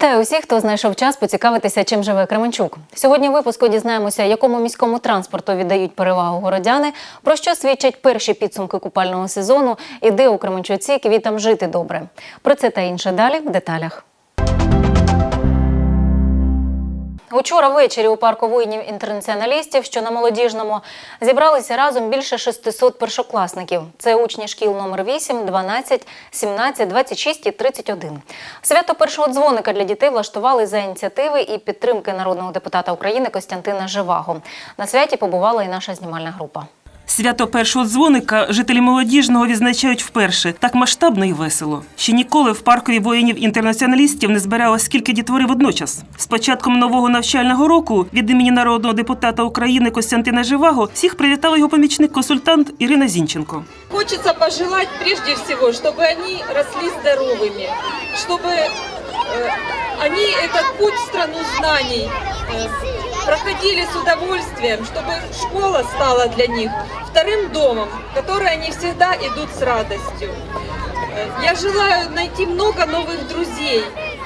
Вітаю усіх, хто знайшов час поцікавитися, чим живе Кременчук. Сьогодні в випуску дізнаємося, якому міському транспорту віддають перевагу городяни, про що свідчать перші підсумки купального сезону і де у Кременчуці квітам жити добре. Про це та інше далі в деталях. Учора ввечері у парку воїнів-інтернаціоналістів, що на молодіжному, зібралися разом більше 600 першокласників. Це учні шкіл номер 8, 12, 17, 26 і 31. Свято першого дзвоника для дітей влаштували за ініціативи і підтримки народного депутата України Костянтина Живаго. На святі побувала і наша знімальна група. Свято першого дзвоника жителі молодіжного відзначають вперше так масштабно і весело. Ще ніколи в паркові воїнів-інтернаціоналістів не збиралось скільки дітвори водночас. З початком нового навчального року від імені народного депутата України Костянтина Живаго всіх привітала його помічник-консультант Ірина Зінченко. Хочется пожелать прежде всего, чтобы они росли здоровыми, чтобы э, они этот путь в страну знаний э, проходили с удовольствием, чтобы школа стала для них вторым домом, в который они всегда идут с радостью. Э, Я желаю найти много новых друзей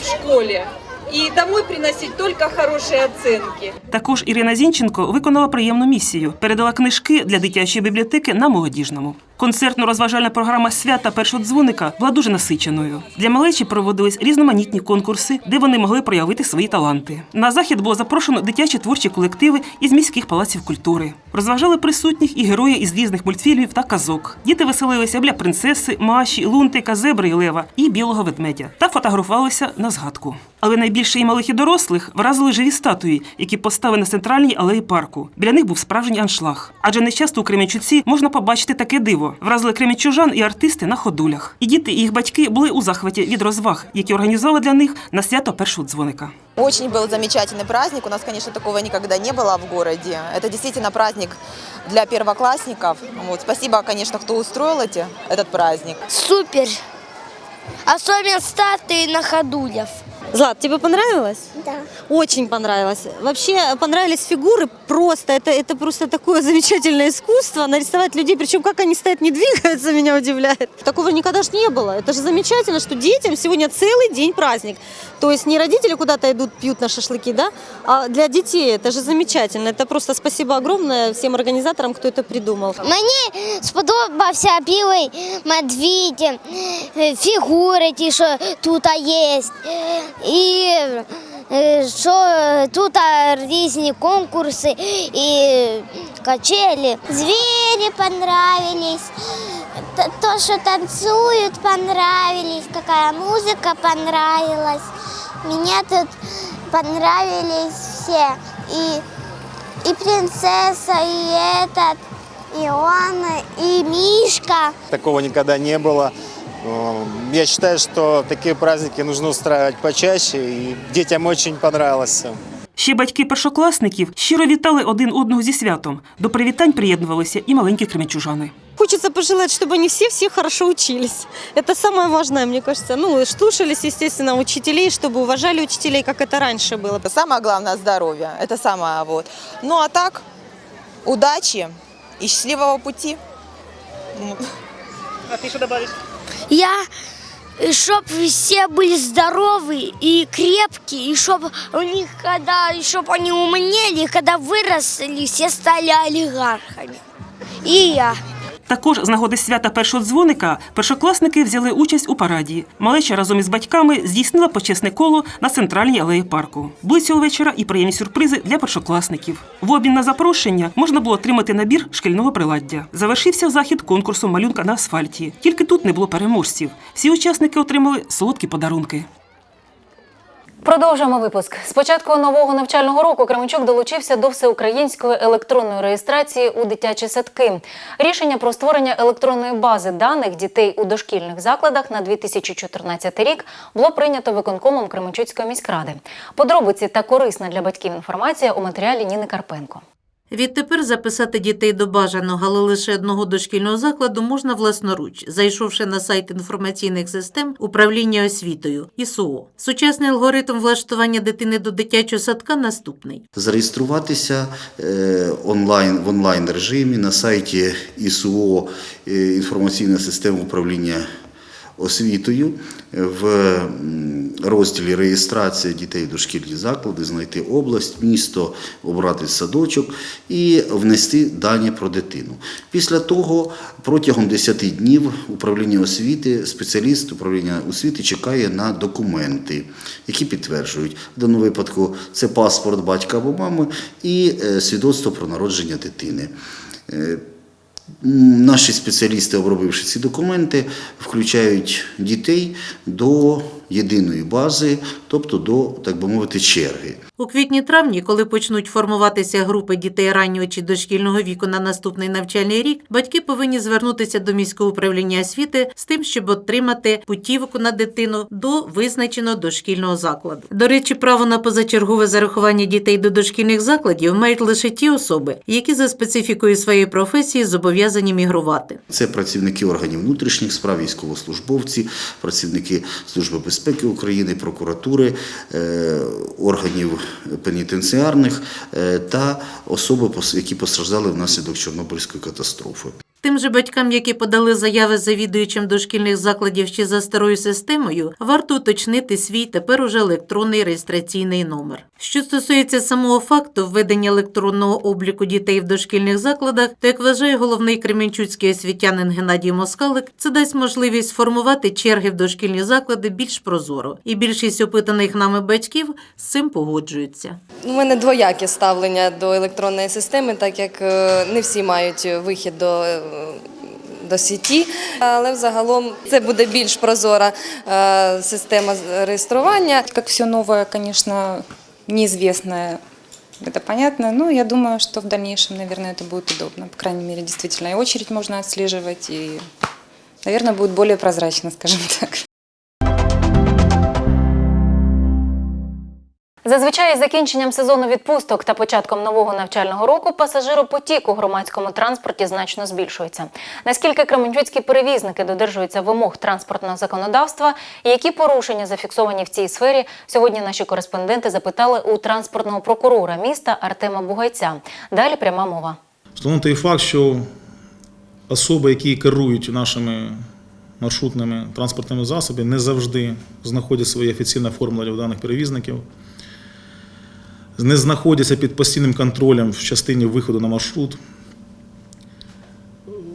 в школе и домой приносить только хорошие оценки. Також Ірина Зінченко виконала приємну місію, передала книжки для дитячої бібліотеки на молодіжному. Концертно-розважальна програма свята першого дзвоника була дуже насиченою. Для малечі проводились різноманітні конкурси, де вони могли проявити свої таланти. На захід було запрошено дитячі творчі колективи із міських палаців культури. Розважали присутніх і герої із різних мультфільмів та казок. Діти веселилися біля принцеси, Маші, Лунтика, Зебри і Лева і білого ведмедя та фотографувалися на згадку. Але найбільше і малих і дорослих вразили живі статуї, які поставили на центральній алеї парку. Біля них був справжній аншлаг. Адже не часто у Кременчуці можна побачити таке диво Вразили кременчужан і артисти на ходулях. І діти, і їх батьки були у захваті від розваг, які організували для них на свято першого дзвоника. Очень был замечательный праздник. У нас, конечно, такого никогда не было в городе. Это действительно праздник для первоклассников. Вот. Спасибо, конечно, кто устроил эти, этот праздник. Супер! Особенно статуи на ходулях. Злат, тебе понравилось? Да. Очень понравилось. Вообще понравились фигуры просто. Это, это просто такое замечательное искусство. Нарисовать людей, причем как они стоят, не двигаются, меня удивляет. Такого никогда ж не было. Это же замечательно, что детям сегодня целый день праздник. То есть не родители куда-то идут, пьют на шашлыки, да, а для детей. Это же замечательно. Это просто спасибо огромное всем организаторам, кто это придумал. Мені сподобався білий медвідь, е, фігури ті, що тут є. І е, що тут різні конкурси і качелі. Звірі понравились. Т- То, что танцуют, понравились, какая музыка понравилась. Мне тут понравились все. И, и принцесса, и этот, и он, и Мишка. Такого никогда не было. Э, Я считаю, что такие праздники нужно устраивать почаще, и детям очень понравилось все. Ще батьки першокласників щиро вітали один одного зі святом. До привітань приєднувалися і маленькі кремячужани. Хочется пожелать, чтобы они все-все хорошо учились. Это самое важное, мне кажется. Ну, слушались, естественно, учителей, чтобы уважали учителей, как это раньше было. Это самое главное – здоровье. Это самое вот. Ну а так, удачи и счастливого пути. Я, щоб все были здоровы и крепкие, и чтобы у них, когда, и чтобы они умнели, когда выросли, все стали олигархами. И я. Також з нагоди свята першого дзвоника першокласники взяли участь у параді. Малеча разом із батьками здійснила почесне коло на центральній алеї парку. Були цього вечора і приємні сюрпризи для першокласників. В обмін на запрошення можна було отримати набір шкільного приладдя. Завершився захід конкурсом малюнка на асфальті. Тільки тут не було переможців. Всі учасники отримали солодкі подарунки. Продовжуємо випуск. З початку нового навчального року Кременчук долучився до всеукраїнської електронної реєстрації у дитячі садки. Рішення про створення електронної бази даних дітей у дошкільних закладах на 2014 рік було прийнято виконкомом Кременчуцької міськради. Подробиці та корисна для батьків інформація у матеріалі Ніни Карпенко. Відтепер записати дітей до бажаного, але лише одного дошкільного закладу можна власноруч, зайшовши на сайт інформаційних систем управління освітою ІСО. Сучасний алгоритм влаштування дитини до дитячого садка наступний. зареєструватися е, онлайн в онлайн режимі на сайті ІСУО е, інформаційна система управління освітою в розділі реєстрація дітей в дошкільні заклади, знайти область, місто, обрати садочок і внести дані про дитину. Після того протягом 10 днів управління освіти, спеціаліст управління освіти чекає на документи, які підтверджують в даному випадку це паспорт батька або мами і е, свідоцтво про народження дитини. Наші спеціалісти, обробивши ці документи, включають дітей до єдиної бази, тобто до, так би мовити, черги. У квітні-травні, коли почнуть формуватися групи дітей раннього чи дошкільного віку на наступний навчальний рік, батьки повинні звернутися до міського управління освіти з тим, щоб отримати путівку на дитину до визначеного дошкільного закладу. До речі, право на позачергове зарахування дітей до дошкільних закладів мають лише ті особи, які за специфікою своєї професії зобов'язані мігрувати. Це працівники органів внутрішніх справ, військовослужбовці, працівники Служби безпеки України, прокуратури, е, органів пенітенціарних е, та особи, які постраждали внаслідок Чорнобильської катастрофи. Тим же батькам, які подали заяви завідуючим дошкільних закладів ще за старою системою, варто уточнити свій тепер уже електронний реєстраційний номер. Що стосується самого факту введення електронного обліку дітей в дошкільних закладах, то як вважає головний кременчуцький освітянин Геннадій Москалик, це дасть можливість сформувати черги в дошкільні заклади більш прозоро, і більшість опитаних нами батьків з цим погоджуються. У мене двояке ставлення до електронної системи, так як е, не всі мають вихід до, е, до сіті, але взагалом це буде більш прозора е, система з- реєстрування. Как все новое, конечно, неизвестное, это понятно. Но я думаю, что в дальнейшем, наверное, это будет удобно. По крайней мере, действительно, и очередь можно отслеживать, и, наверное, будет более прозрачно, скажем так. Зазвичай із закінченням сезону відпусток та початком нового навчального року пасажиропотік у громадському транспорті значно збільшується. Наскільки кременчуцькі перевізники додержуються вимог транспортного законодавства і які порушення зафіксовані в цій сфері, сьогодні наші кореспонденти запитали у транспортного прокурора міста Артема Бугайця. Далі пряма мова. Встановлено той факт, що особи, які керують нашими маршрутними транспортними засобами, не завжди знаходять своє офіційне оформлення у даних перевізників, не знаходяться під постійним контролем в частині виходу на маршрут.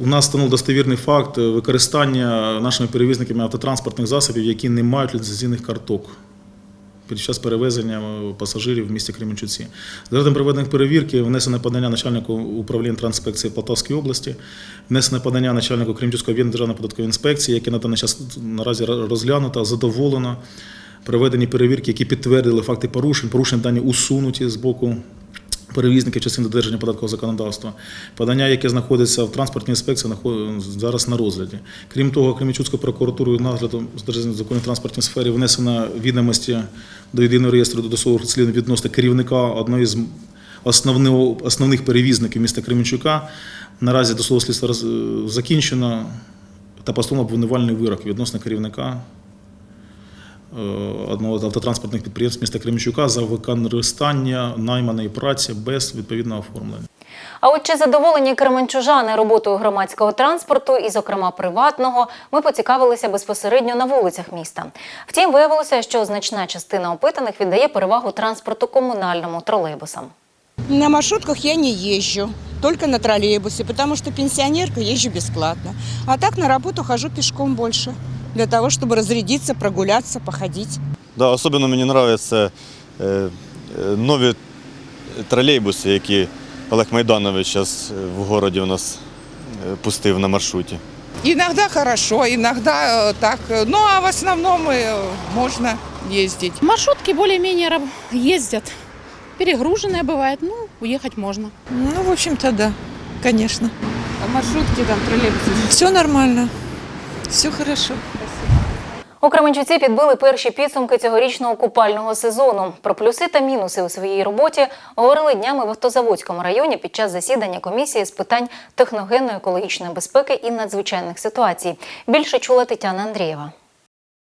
У нас встановив достовірний факт використання нашими перевізниками автотранспортних засобів, які не мають ліцензійних карток під час перевезення пасажирів в місті Кременчуці. За проведених перевірки внесене подання начальнику управління Трансінспекції Полтавської області, внесене подання начальнику Кремчуцького об'єднаної державної податкової інспекції, яке на даний час наразі розглянуто, задоволено. Проведені перевірки, які підтвердили факти порушень, порушення дані усунуті з боку перевізників частин додержання податкового законодавства. Подання, яке знаходиться в транспортній інспекції, зараз на розгляді. Крім того, Кремічуцькою прокуратурою наглядом з державної законної транспортній сфері внесено відомості до єдиного реєстру досудових розслідувань відносно керівника одної з основних перевізників міста Кременчука. Наразі досудове слідство роз- закінчено та постановлено обвинувальний вирок відносно керівника одного з автотранспортних підприємств міста Кременчука за використання найманої праці без відповідного оформлення. А от чи задоволені кременчужани роботою громадського транспорту і, зокрема, приватного, ми поцікавилися безпосередньо на вулицях міста. Втім, виявилося, що значна частина опитаних віддає перевагу транспорту комунальному тролейбусам. На маршрутках я не езжу, только на троллейбусе, потому что пенсионерка езжу бесплатно. А так на работу хожу пешком больше, для того, чтобы разрядиться, прогуляться, походить. Да, особливо мені подобаються е, е, нові тролейбуси, які Олег Майданович зараз в місті у нас е, пустив на маршруті. Иногда хорошо, иногда э, так. Ну, а в основном э, можно ездить. Маршрутки более-менее раб- ездят. Перегруженные бывает, ну, уехать можно. Ну, в общем-то, да, конечно. А маршрутки там, троллейбусы? Все нормально, все хорошо. У Кременчуці підбили перші підсумки цьогорічного купального сезону. Про плюси та мінуси у своїй роботі говорили днями в Автозаводському районі під час засідання комісії з питань техногенної екологічної безпеки і надзвичайних ситуацій. Більше чула Тетяна Андрієва.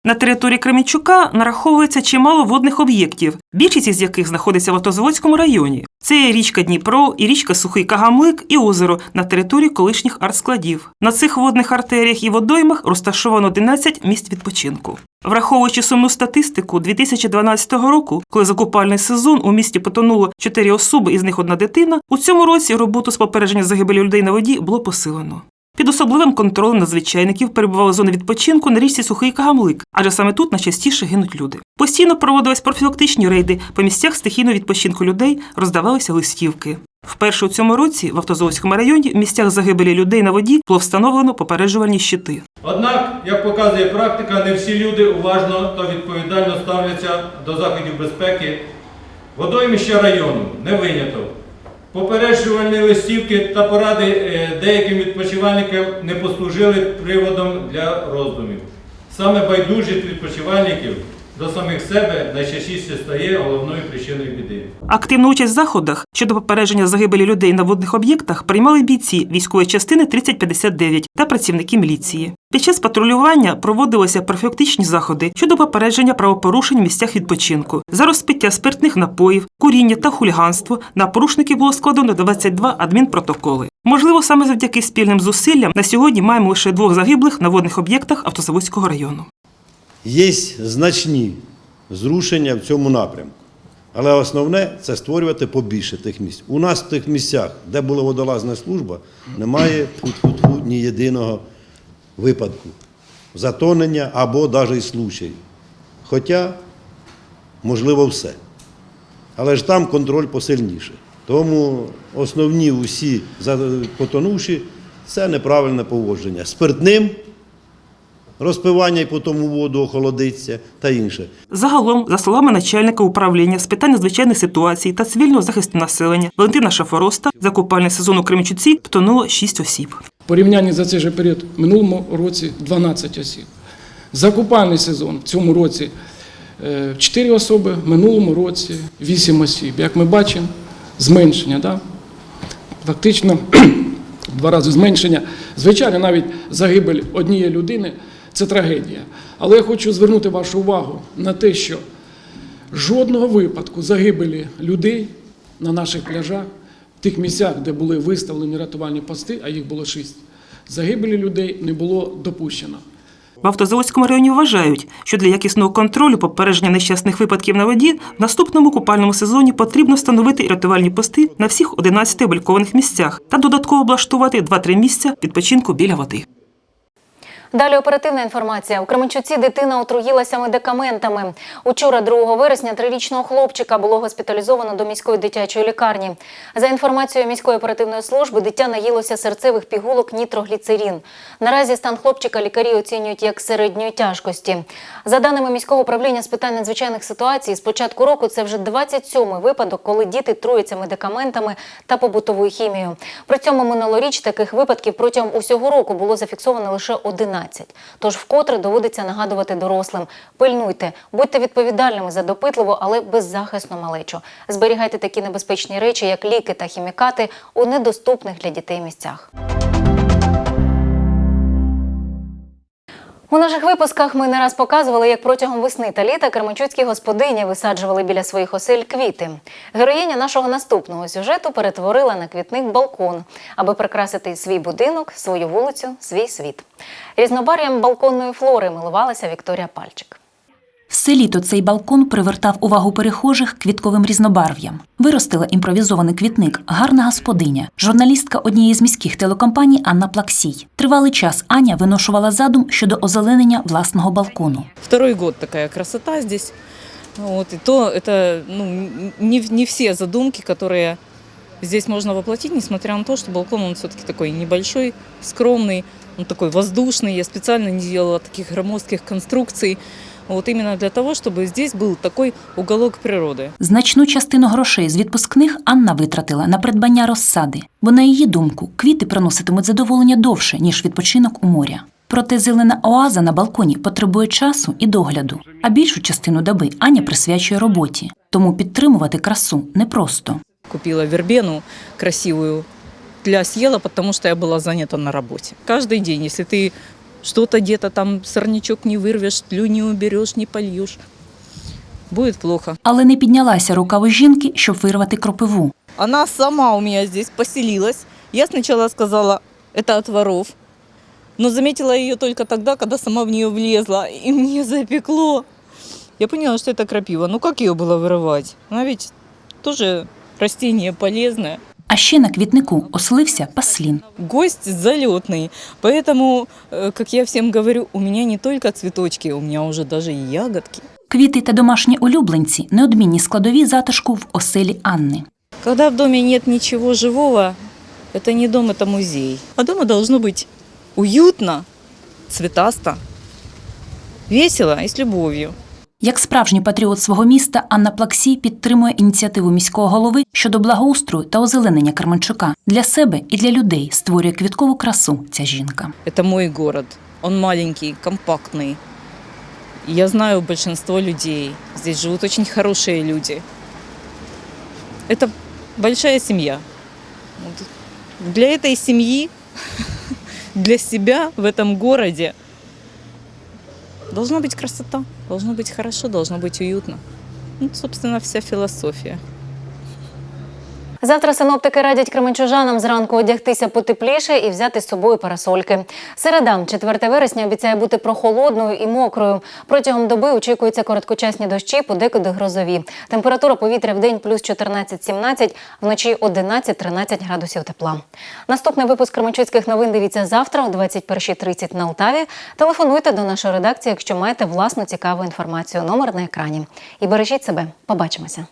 На території Кременчука нараховується чимало водних об'єктів, більшість із яких знаходиться в Автозаводському районі. Це є річка Дніпро, і річка Сухий Кагамлик, і озеро на території колишніх артскладів. На цих водних артеріях і водоймах розташовано 11 місць відпочинку. Враховуючи сумну статистику 2012 року, коли за купальний сезон у місті потонуло 4 особи, із них одна дитина, у цьому році роботу з попередження загибелі людей на воді було посилено. Під особливим контролем надзвичайників перебували зони відпочинку на річці Сухий Кагамлик, адже саме тут найчастіше гинуть люди. Постійно проводились профілактичні рейди по місцях стихійного відпочинку людей, роздавалися листівки. Вперше у цьому році в Автозовському районі в місцях загибелі людей на воді було встановлено попереджувальні щити. Однак, як показує практика, не всі люди уважно та відповідально ставляться до заходів безпеки. Водоймища району не виняток. Попереджувальні листівки та поради е, деяким відпочивальникам не послужили приводом для роздумів. Саме байдужість відпочивальників до самих себе найчастіше стає головною причиною біди. Активну участь в заходах щодо попередження загибелі людей на водних об'єктах приймали бійці військової частини 3059 та працівники міліції. Під час патрулювання проводилися профілактичні заходи щодо попередження правопорушень в місцях відпочинку. За розпиття спиртних напоїв, куріння та хуліганство на порушників було складено 22 адмінпротоколи. Можливо, саме завдяки спільним зусиллям на сьогодні маємо лише двох загиблих на водних об'єктах Автозаводського району. Є значні зрушення в цьому напрямку. Але основне це створювати побільше тих місць. У нас в тих місцях, де була водолазна служба, немає ні єдиного випадку затонення або навіть случай. Хоча, можливо, все. Але ж там контроль посильніше. Тому основні усі потонувші це неправильне поводження. Спиртним розпивання і потім у воду охолодиться та інше. Загалом, за словами начальника управління з питань надзвичайних ситуацій та цивільного захисту населення Валентина Шафороста, за купальний сезон у Кременчуці потонуло 6 осіб. В порівнянні за цей же період в минулому році 12 осіб. За купальний сезон в цьому році 4 особи, в минулому році 8 осіб. Як ми бачимо, зменшення. Да? Фактично два рази зменшення. Звичайно, навіть загибель однієї людини це трагедія. Але я хочу звернути вашу увагу на те, що жодного випадку загибелі людей на наших пляжах, в тих місцях, де були виставлені рятувальні пости, а їх було шість, загибелі людей не було допущено. В Автозаводському районі вважають, що для якісного контролю попередження нещасних випадків на воді в наступному купальному сезоні потрібно встановити рятувальні пости на всіх 11 облікованих місцях та додатково облаштувати 2-3 місця відпочинку біля води. Далі оперативна інформація. У Кременчуці дитина отруїлася медикаментами. Учора, 2 вересня, трирічного хлопчика було госпіталізовано до міської дитячої лікарні. За інформацією міської оперативної служби, дитя наїлося серцевих пігулок нітрогліцерін. Наразі стан хлопчика лікарі оцінюють як середньої тяжкості. За даними міського управління з питань надзвичайних ситуацій, з початку року це вже 27-й випадок, коли діти труються медикаментами та побутовою хімією. При цьому минулоріч таких випадків протягом усього року було зафіксовано лише 11. Тож вкотре доводиться нагадувати дорослим: пильнуйте, будьте відповідальними за допитливу, але беззахисну малечу. Зберігайте такі небезпечні речі, як ліки та хімікати, у недоступних для дітей місцях. У наших випусках ми не раз показували, як протягом весни та літа Кременчуцькі господині висаджували біля своїх осель квіти. Героїня нашого наступного сюжету перетворила на квітник балкон, аби прикрасити свій будинок, свою вулицю, свій світ. Різнобар'ям балконної флори милувалася Вікторія Пальчик. Все літо цей балкон привертав увагу перехожих квітковим різнобарв'ям. Виростила імпровізований квітник гарна господиня, журналістка однієї з міських телекомпаній Анна Плаксій. Тривалий час Аня виношувала задум щодо озеленення власного балкону. Второй год такая красота здесь. Вот, и то это ну, не, не все задумки, которые здесь можно воплотить, несмотря на то, что балкон он все-таки такой небольшой, скромный, он такой воздушный. Я специально не делала таких громоздких конструкций. Вот именно для того, чтобы здесь был такой уголок природы. Значну частину грошей з відпускних Анна витратила на придбання розсади, бо, на її думку, квіти приноситимуть задоволення довше, ніж відпочинок у моря. Проте зелена оаза на балконі потребує часу і догляду, а більшу частину доби Аня присвячує роботі, тому підтримувати красу непросто. Купила вербену красивую для съела, потому что я была занята на работе. Каждый день, если ты что-то где-то там сорнячок не вырвешь, тлю не уберешь, не польешь. Будет плохо. Але не піднялася рука у жінки, щоб вирвати кропиву. Она сама у меня здесь поселилась. Я сначала сказала, это от воров. Но заметила ее только тогда, когда сама в нее влезла. И мне запекло. Я поняла, что это крапива. Ну как ее было вырывать? Она ведь тоже растение полезное. А ще на квітнику оселився паслін. Гость залетный. Поэтому, э, как я всем говорю, у меня не только цветочки, у меня уже даже и ягодки. Квіти та домашні улюбленці неодмінні складові затишку в оселі Анни. Когда в доме нет ничего живого, это не дом, это музей. А дома должно быть уютно, цветасто, весело и с любовью. Як справжній патріот свого міста, Анна Плаксій підтримує ініціативу міського голови щодо благоустрою та озеленення Кременчука. Для себе і для людей створює квіткову красу ця жінка. Это мой город. Он маленький, компактный. Я знаю большинство людей. Здесь живут очень хорошие люди. Это большая семья. Вот Для этой семьи, для себя в этом городе должна быть красота, должно быть хорошо, должно быть уютно. Ну, собственно, вся философия. Завтра синоптики радять кременчужанам зранку одягтися потепліше і взяти з собою парасольки. Середа, 4 вересня, обіцяє бути прохолодною і мокрою. Протягом доби очікуються короткочасні дощі, подекуди грозові. Температура повітря в день плюс 14-17, вночі 11-13 градусів тепла. Наступний випуск Кременчуцьких новин дивіться завтра о 21.30 на Алтаві. Телефонуйте до нашої редакції, якщо маєте власну цікаву інформацію. Номер на екрані. І бережіть себе. Побачимося.